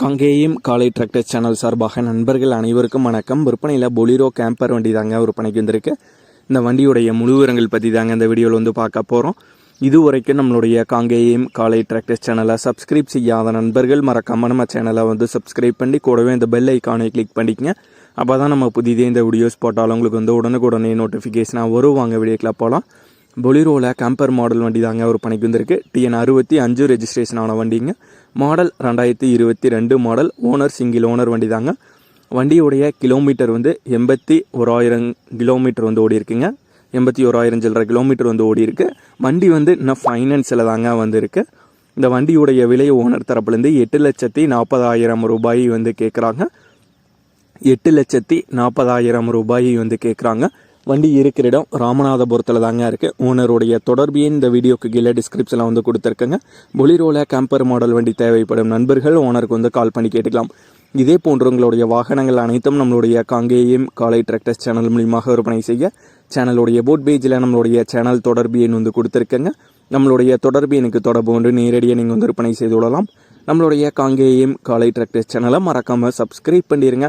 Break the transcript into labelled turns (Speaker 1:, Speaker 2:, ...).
Speaker 1: காங்கேயம் காலை tractor channel சார்பாக நண்பர்கள் அனைவருக்கும் வணக்கம். விற்பனையில் பொலிரோ கேம்பர் வண்டி தாங்க விற்பனைக்கு வந்திருக்கு. இந்த வண்டியுடைய முழு விவரங்கள் பற்றி தாங்க இந்த வீடியோவில் வந்து பார்க்க போகிறோம் இது வரைக்கும் நம்மளுடைய காங்கேயம் காலை டிராக்டர் சேனலை சப்ஸ்கிரைப் செய்யாத நண்பர்கள் மறக்காமல் நம்ம சேனலை வந்து சப்ஸ்கிரைப் பண்ணி கூடவே இந்த பெல் ஐக்கானை கிளிக் பண்ணிக்கங்க. அப்போ தான் நம்ம புதிதே இந்த வீடியோஸ் போட்டாலும் உங்களுக்கு வந்து உடனுக்குடனே நோட்டிஃபிகேஷனாக வருவாங்க வீடியோக்கில் போகலாம் பொலிரோவில் கேம்பர் மாடல் வண்டி தாங்க ஒரு பணிக்கு வந்திருக்கு. டிஎன் அறுபத்தி அஞ்சு ரெஜிஸ்ட்ரேஷன் ஆன வண்டிங்க. மாடல் ரெண்டாயிரத்தி இருபத்தி ரெண்டு மாடல் ஓனர் சிங்கிள் ஓனர் வண்டி தாங்க வண்டியுடைய கிலோமீட்டர் வந்து எண்பத்தி ஓராயிரம் கிலோமீட்டர் வந்து ஓடி இருக்குங்க எண்பத்தி ஓராயிரம் சில்லற கிலோமீட்டர் வந்து ஓடி இருக்கு வண்டி வந்து இன்னும் ஃபைனான்ஸில் தாங்க வந்திருக்கு. இந்த வண்டியுடைய விலை ஓனர் தரப்புலேருந்து எட்டு லட்சத்தி நாற்பதாயிரம் ரூபாய் வந்து கேட்குறாங்க எட்டு லட்சத்தி நாற்பதாயிரம் ரூபாய் வந்து கேட்குறாங்க வண்டி இருக்கிற இடம் ராமநாதபுரத்தில் தாங்க இருக்குது ஓனருடைய தொடர்பு இந்த வீடியோக்கு கீழே டிஸ்கிரிப்ஷனில் வந்து கொடுத்துருக்கேங்க. பொலிரோல கேம்பர் மாடல் வண்டி தேவைப்படும் நண்பர்கள் ஓனருக்கு வந்து கால் பண்ணி கேட்டுக்கலாம். இதே போன்ற உங்களுடைய வாகனங்கள் அனைத்தும் நம்மளுடைய காங்கேயம் காலை டிராக்டர்ஸ் சேனல் மூலியமாக விற்பனை செய்ய சேனலுடைய போட் பேஜில் நம்மளுடைய சேனல் தொடர்பு எண் வந்து கொடுத்துருக்கேங்க. நம்மளுடைய தொடர்பு எனக்கு தொடர்பு ஒன்று நேரடியாக நீங்கள் வந்து விற்பனை செய்து விடலாம் நம்மளுடைய காங்கேயம் காலை டிராக்டர்ஸ் சேனலை மறக்காமல் சப்ஸ்கிரைப் பண்ணிடுங்க